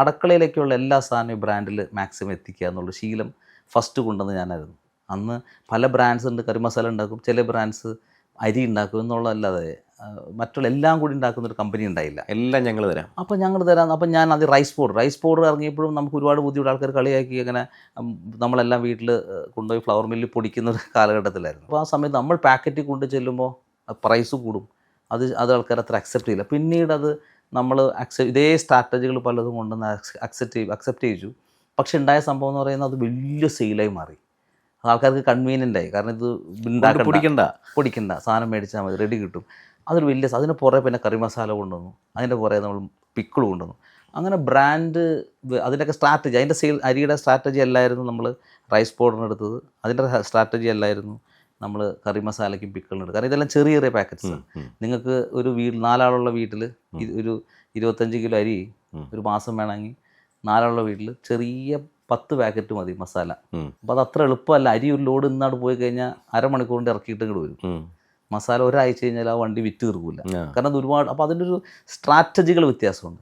അടുക്കളയിലേക്കുള്ള എല്ലാ സാധനവും ബ്രാൻഡിൽ മാക്സിമം എത്തിക്കുക എന്നുള്ള ശീലം ഫസ്റ്റ് കൊണ്ടുവന്ന് ഞാനായിരുന്നു. അന്ന് പല ബ്രാൻഡ്സ് ഉണ്ട് കറി മസാല ഉണ്ടാക്കും ചില ബ്രാൻഡ്സ് അരി ഉണ്ടാക്കും എന്നുള്ളതല്ലാതെ മറ്റുള്ള എല്ലാം കൂടി ഉണ്ടാക്കുന്ന ഒരു കമ്പനി ഉണ്ടായില്ല. എല്ലാം ഞങ്ങൾ തരാം. അപ്പോൾ ഞങ്ങൾ തരാം അപ്പോൾ ഞാൻ അത് റൈസ് പൗഡർ റൈസ് പൗഡർ ഇറങ്ങിയപ്പോഴും നമുക്ക് ഒരുപാട് ബുദ്ധിമുട്ട് ആൾക്കാർ കളിയാക്കി അങ്ങനെ നമ്മളെല്ലാം വീട്ടിൽ കൊണ്ടുപോയി ഫ്ലവർ മില്ലിൽ പൊടിക്കുന്ന ഒരു കാലഘട്ടത്തിലായിരുന്നു. അപ്പോൾ ആ സമയത്ത് നമ്മൾ പാക്കറ്റിൽ കൊണ്ട് ചെല്ലുമ്പോൾ പ്രൈസ് കൂടും. അത് അത് ആൾക്കാർ അത്ര അക്സെപ്റ്റ് ചെയ്യില്ല. പിന്നീട് അത് നമ്മൾ അക്സെപ്റ്റ് ഇതേ സ്ട്രാറ്റജികൾ പലതും കൊണ്ടുവന്ന് അക്സെപ്റ്റ് ചെയ്തു അക്സെപ്റ്റ് ചെയ്തു പക്ഷെ ഉണ്ടായ സംഭവം എന്ന് പറയുന്നത് അത് വലിയ സെയിലായി മാറി. ആൾക്കാർക്ക് കൺവീനിയന്റ് ആയി. കാരണം ഇത് പൊടിക്കണ്ട. പൊടിക്കണ്ട. സാധനം മേടിച്ചാൽ മതി. റെഡി കിട്ടും. അതൊരു വലിയ അതിന് പുറകെ പിന്നെ കറി മസാല കൊണ്ടുവന്നു. അതിന്റെ പുറകെ നമ്മൾ പിക്കിൾ കൊണ്ടുവന്നു. അങ്ങനെ ബ്രാൻഡ് അതിന്റെയൊക്കെ സ്ട്രാറ്റജി അതിന്റെ സെയിൽ അരിയുടെ സ്ട്രാറ്റജി അല്ലായിരുന്നു നമ്മൾ റൈസ് പൗഡറിന് എടുത്തത്. അതിന്റെ സ്ട്രാറ്റജി അല്ലായിരുന്നു. നമ്മൾ കറി മസാലയ്ക്കും പിക്കിളിനും എടുത്തത് കാരണം ഇതെല്ലാം ചെറിയ ചെറിയ പാക്കറ്റ്സ് നിങ്ങൾക്ക് ഒരു വീട് നാലാളുള്ള വീട്ടിൽ ഒരു ഇരുപത്തഞ്ച് കിലോ അരി ഒരു മാസം വേണമെങ്കിൽ നാലാളുള്ള വീട്ടിൽ ചെറിയ പത്ത് പാക്കറ്റ് മതി മസാല. അപ്പോൾ അത് അത്ര എളുപ്പമല്ല. അരി ഒരു ലോഡ് ഇന്നാട് പോയി കഴിഞ്ഞാൽ അരമണിക്കൂർ കൊണ്ട് ഇറക്കിയിട്ട് ഇങ്ങോട്ട് വരും. മസാല ഒരാഴ്ച കഴിഞ്ഞാൽ ആ വണ്ടി വിറ്റ് തീർക്കില്ല കാരണം അത് ഒരുപാട് അപ്പോൾ അതിന്റെ ഒരു സ്ട്രാറ്റജികൾ വ്യത്യാസമുണ്ട്.